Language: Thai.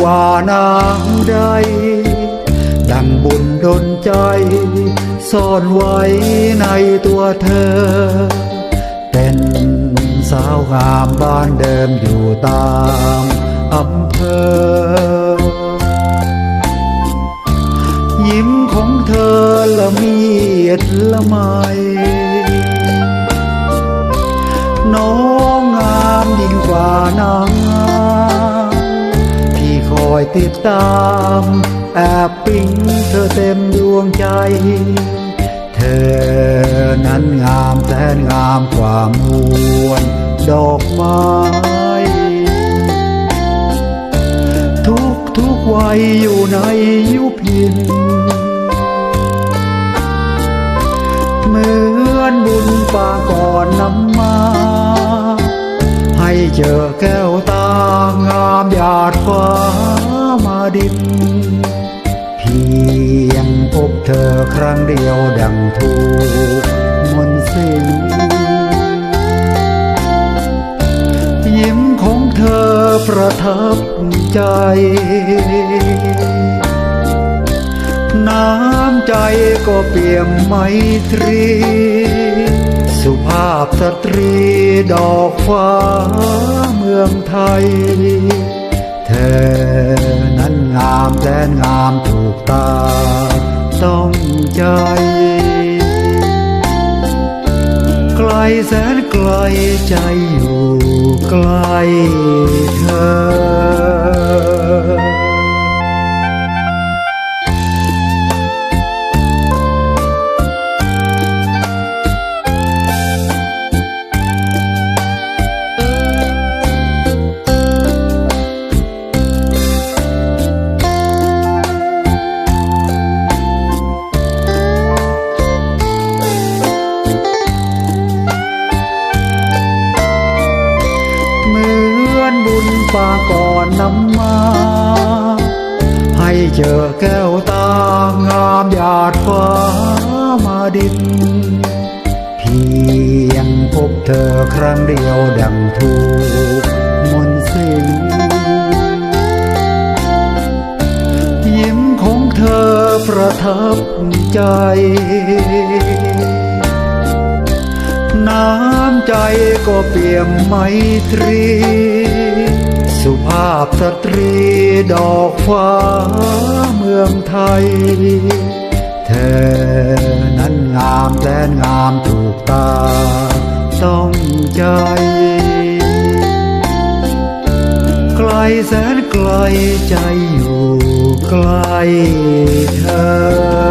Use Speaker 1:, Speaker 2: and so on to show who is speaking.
Speaker 1: กว่านางใด ดังบุญดนใจ ซ่อนไว้ในตัวเธอ เป็นสาวงามบ้านเดิมอยู่ตามอำเภอ ยิ้มของเธอละเมียดละไมน้องงามยิ่งกว่านาง ติดตาม แอบปิ๊งเธอเต็มดวงใจ เธอนั้นงามแสนงามกว่ามวลดอกไม้ ทุกทุกวัยอยู่ในยุพิน เหมือนบุญปาก่อนนำมาให้เจอแก้วตางามหยาดฟ้า ดิน เพียงพบเธอครั้งเดียวดังถูกมนต์สินยิ้มของเธอประทับใจ น้ำใจก็เปี่ยมไมตรี สุภาพสตรีดอกฟ้าเมืองไทย เธอนั้นงามแสนงามถูกตาต้องใจ ไกลแสนไกลใจอยู่ไกล เหมือนบุญปาก่อนนำมา ให้เจอแก้วตางามหยาดฟ้ามาดิน เพียงพบเธอครั้งเดียวดังถูกมนต์สินยิ้มของเธอประทับใจ น้ำใจก็เปี่ยมไมตรี สุภาพสตรีดอกฟ้าเมืองไทย เธอนั้นงามแสนงามถูกตา ต้องใจ ไกลแสนไกลใจอยู่ใกล้เธอ